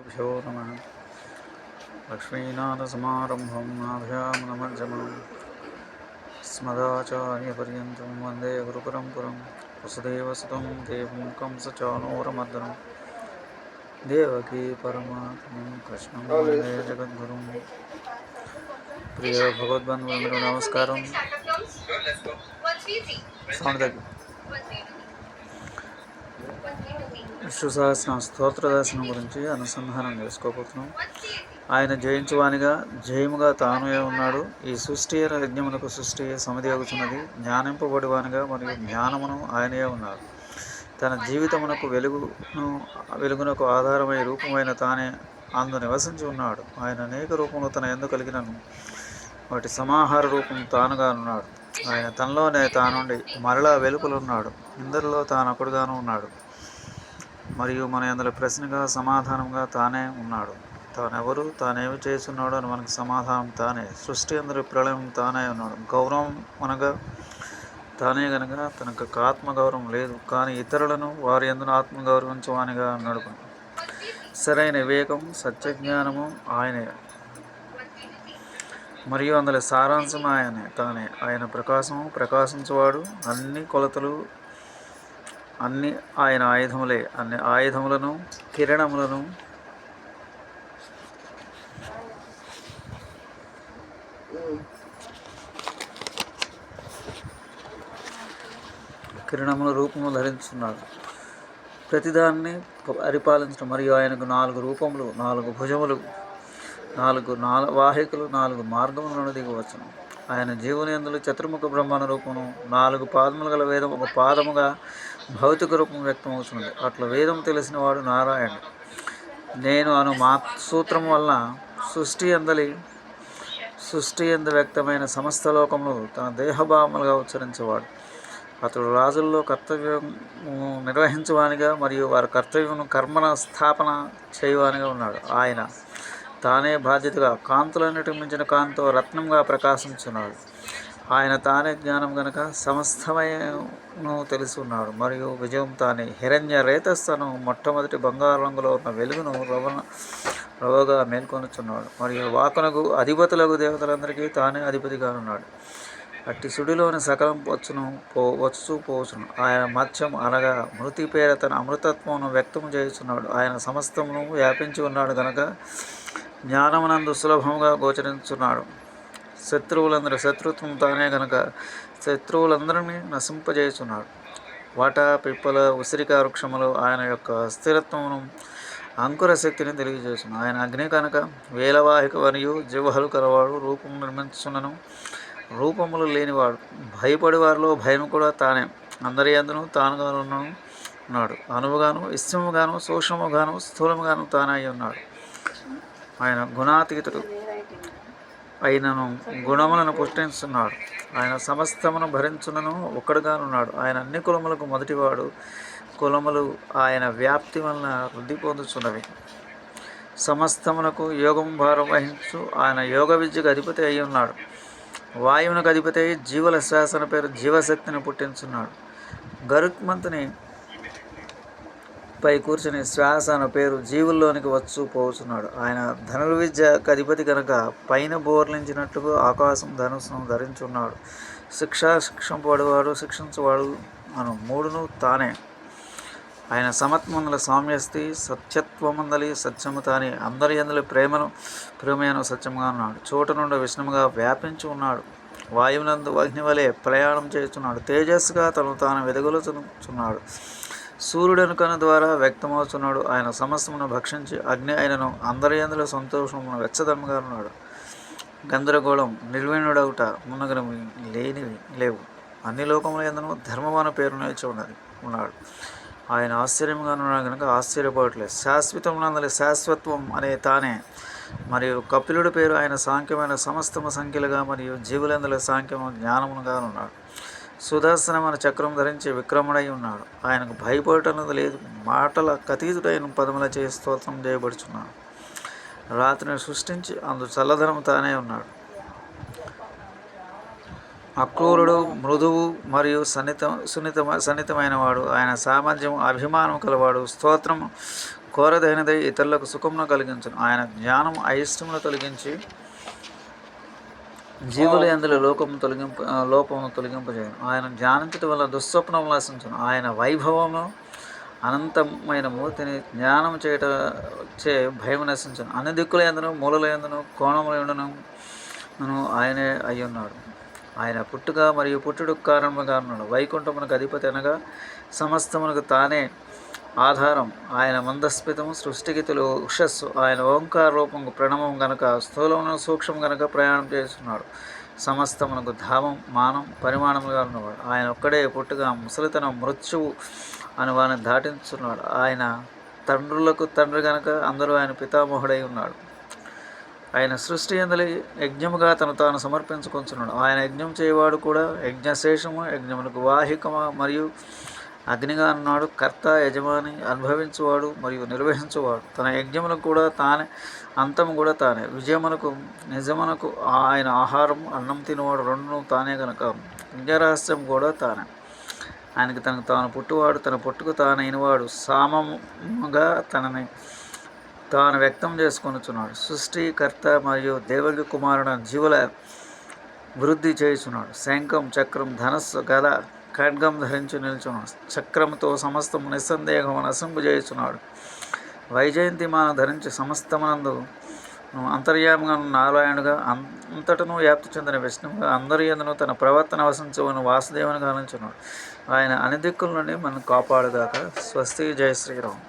गुरुभ्यो नमः। लक्ष्मीनाथसमारम्भं नाभ्यामनमर्जमं स्मदाचार्यपर्यन्तं वंदे गुरुपरम्परं। वसुदेवसुतं देवं कंसचानोरमर्दनं देवकी परमात्मं कृष्णं वंदे जगद्गुरुं नमस्कारं విష్ణు సహస్రం స్తోత్ర దర్శనం గురించి అనుసంధానం చేసుకోబోతున్నాం. ఆయన జయించువానిగా జయముగా తానుయే ఉన్నాడు. ఈ సృష్టి యజ్ఞమునకు సృష్టి సమిదియగుతున్నది జ్ఞానింపబడివానిగా మరియు జ్ఞానమును ఆయనయే ఉన్నాడు తన జీవితమునకు వెలుగును వెలుగునకు ఆధారమై రూపమైన తానే అందు నివసించి ఉన్నాడు. ఆయన అనేక రూపంలో తన ఎందు కలిగినను. వాటి సమాహార రూపం తానుగా ఉన్నాడు. ఆయన తనలోనే తానుండి మరలా వెలుపలున్నాడు. ఇందరిలో తానొకడుగాను ఉన్నాడు. మరియు మన అందులో ప్రశ్నగా సమాధానంగా తానే ఉన్నాడు. తానెవరు? తానేమి చేస్తున్నాడు అని మనకు సమాధానం తానే. సృష్టి అందరి ప్రళయం తానే ఉన్నాడు. గౌరవం అనగా తానే గనక తనకు ఆత్మగౌరవం లేదు. కానీ ఇతరులను వారి ఎందున ఆత్మగౌరవించవానిగా నడుపు సరైన వివేకం సత్యజ్ఞానము ఆయనే. మరియు అందులో సారాంశం ఆయనే తానే. ఆయన ప్రకాశము ప్రకాశించేవాడు. అన్ని కొలతలు అన్ని ఆయన ఆయుధములే అన్ని ఆయుధములను కిరణములను కిరణముల రూపము ధరించున్నాడు ప్రతిదాన్ని పరిపాలించడం మరియు ఆయనకు నాలుగు రూపములు నాలుగు భుజములు నాలుగు నాలుగు వాహికలు నాలుగు మార్గములను దిగవచ్చును. ఆయన జీవనేందులు చతుర్ముఖ బ్రహ్మాండ రూపము నాలుగు పాదములు గల వేదం ఒక పాదముగా భౌతిక రూపం వ్యక్తమవుతున్నది అట్లా వేదం తెలిసిన వాడు నారాయణుడు. నేను అను మా సూత్రం వలన సృష్టి అందలి సృష్టి ఎందు వ్యక్తమైన సమస్త లోకములు తన దేహభావములుగా ఉచ్చరించేవాడు. అతడు రాజుల్లో కర్తవ్యం నిర్వహించువానిగా మరియు వారి కర్తవ్యం కర్మన స్థాపన చేయువానిగా ఉన్నాడు. ఆయన తానే బాధ్యతగా కాంతులన్నిటి మించిన కాంతో రత్నంగా ప్రకాశించున్నాడు. ఆయన తానే జ్ఞానం గనక సమస్తమయను తెలుసున్నాడు మరియు విజయం తానే. హిరణ్య రేతస్థను మొట్టమొదటి బంగారు రంగులో ఉన్న వెలుగును రవణ రవగా మేల్కొనుచున్నాడు. మరియు వాకునకు అధిపతులకు దేవతలందరికీ తానే అధిపతిగా ఉన్నాడు అట్టి సుడిలోని సకలం వచ్చును పో వచ్చు పోవచ్చును ఆయన మత్స్యం అనగా మృతి పేర తన అమృతత్వమును వ్యక్తం చేస్తున్నాడు ఆయన సమస్తమును వ్యాపించి ఉన్నాడు కనుక జ్ఞానమునందు సులభముగా గోచరించున్నాడు. శత్రువులందరూ శత్రుత్వం తానే గనక శత్రువులందరినీ నశింపజేస్తున్నాడు వాట పిప్పల ఉసిరిక వృక్షములు ఆయన యొక్క స్థిరత్వమును అంకుర శక్తిని తెలియజేస్తున్నాడు ఆయన అగ్ని కనుక వేలవాహిక మరియు జీవహలు కలవాడు రూపం నిర్మించున్నను రూపములు లేనివాడు భయపడి వారిలో భయం కూడా తానే. అందరి అందును తానుగాను ఉన్నాడు అనువుగాను ఇష్టముగాను సూక్ష్మముగాను స్థూలముగాను తానై ఉన్నాడు. ఆయన గుణాతీతుడు. అయినను గుణములను పుష్టిస్తున్నాడు ఆయన సమస్తమును భరించునను ఒక్కడుగానున్నాడు. ఆయన అన్ని కులములకు మొదటివాడు. కులములు ఆయన వ్యాప్తి వలన వృద్ధి పొందుచున్నవి. సమస్తమునకు యోగం భారం వహించు ఆయన యోగ విద్యకు అధిపతి అయి ఉన్నాడు వాయువునకు అధిపతి అయి జీవుల శ్వాసన పేరు జీవశక్తిని పుట్టించున్నాడు. గరుక్మంతుని పై కూర్చుని శ్వాస అన్న పేరు జీవుల్లోనికి వచ్చు పోచున్నాడు. ఆయన ధనుర్విద్య అధిపతి కనుక పైన బోర్లించినట్లుగా ఆకాశం ధనుసును ధరించున్నాడు. శిక్షా శిక్షింపడేవాడు శిక్షించువాడు అను మూడును తానే. ఆయన సమత్మందుల సామ్యస్తి సత్యత్వమందలి సత్యము తానే. అందరి అందులో ప్రేమను ప్రేమను సత్యముగా ఉన్నాడు. చోట నుండి విష్ణుముగా వ్యాపించి ఉన్నాడు. వాయువునందు అగ్ని వలె ప్రయాణం చేస్తున్నాడు తేజస్సుగా తను తాను వెదగులుచున్నాడు సూర్యుడనుకన ద్వారా వ్యక్తమవుతున్నాడు ఆయన సమస్తమును భక్షించి అగ్ని ఆయనను అందరి అందులో సంతోషమును వెచ్చదమ్మగా ఉన్నాడు గందరగోళం నిర్వీణుడవుట మునగనవి లేనివి లేవు. అన్ని లోకముల ఎందును ధర్మమాన పేరు నిలిచి ఉన్నది ఉన్నాడు. ఆయన ఆశ్చర్యంగా ఉన్నాడు కనుక ఆశ్చర్యపోవట్లేదు శాశ్వతమునందలి శాశ్వత్వం అనే తానే. మరియు కపిలుడి పేరు ఆయన సాంఖ్యమైన సమస్తము సంఖ్యలుగా మరియు జీవులందరి సాంఖ్యము జ్ఞానమునుగా ఉన్నాడు సుదర్శనమైన చక్రం ధరించి విక్రముడై ఉన్నాడు. ఆయనకు భయపడటం లేదు. మాటల కతీతుడైన పదముల చే స్తోత్రం చేయబడుచున్నాడు. రాత్రిని సృష్టించి అందు చల్లదనం తానే ఉన్నాడు. అక్రూరుడు మృదువు మరియు సన్నిత సున్నిత సన్నితమైన వాడు ఆయన సామర్థ్యం అభిమానం కలవాడు. స్తోత్రం కోరదైనదై ఇతరులకు సుఖమును కలిగించను. ఆయన జ్ఞానం అయిష్టమును తొలగించి జీవుల ఎందులో లోకము తొలగింపు లోపము లోపమును తొలగింపజేయను. ఆయన ధ్యానించటం వల్ల దుస్వప్నం నశించును. ఆయన వైభవము అనంతమైన మూర్తిని జ్ఞానం చేయట చే భయం నశించను. అన్ని దిక్కుల ఎందును మూలల ఎందును కోణముల ఎందును ఆయనే అయి ఉన్నాడు ఆయన పుట్టుక మరియు పుట్టుడు కారణముగా ఉన్నాడు వైకుంఠమునకు అధిపతి అనగా సమస్తమునకు తానే ఆధారం ఆయన మందస్మితము సృష్టికి తెలుగు ఉషస్సు ఆయన ఓంకార రూపం ప్రణవం గనక స్థూలమును సూక్ష్మం గనక ప్రయాణం చేస్తున్నాడు. సమస్తమునకు ధామం మానం పరిమాణముగా ఉన్నవాడు. ఆయన ఒక్కడే పుట్టుగా ముసలితనం మృత్యువు అని వారిని దాటించున్నాడు ఆయన తండ్రులకు తండ్రి గనక అందరూ ఆయన పితామహుడై ఉన్నాడు. ఆయన సృష్టి అందలి యజ్ఞముగా తను తాను సమర్పించుకుంటున్నాడు ఆయన యజ్ఞం చేయవాడు కూడా యజ్ఞశేషము యజ్ఞములకు వాహికమ మరియు అగ్నిగా అన్నాడు. కర్త యజమాని అనుభవించువాడు మరియు నిర్వహించువాడు. తన యజ్ఞములకు కూడా తానే అంతము కూడా తానే. విజయమునకు నిజమునకు ఆయన ఆహారం అన్నం తినవాడు రెండును తానే కనుక యజ్ఞరహస్యం కూడా తానే. ఆయనకి తనకు తాను పుట్టువాడు తన పుట్టుకు తానైనవాడు. సామముగా తనని తాను వ్యక్తం చేసుకొనుచున్నాడు. సృష్టికర్త మరియు దేవుడి కుమారుడు జీవుల వృద్ధి చేయుచున్నాడు. శంఖం చక్రం ధనస్సు గద ఖడ్గం ధరించి నిల్చును చక్రంతో సమస్తము నిస్సందేహం నశింపు వైజయంతి వైజయంతిమాన ధరించి సమస్తమనందు అంతర్యామంగా ఉన్న నారాయణుగా అంతటను వ్యాప్తి చెందిన విష్ణువుగా అందరి ఎందును తన ప్రవర్తన వసించువని వాసుదేవుని గానించున్నాడు ఆయన అనిదిక్కుల నుండి మనం కాపాడుగాక స్వస్తి జయ శ్రీరామ్.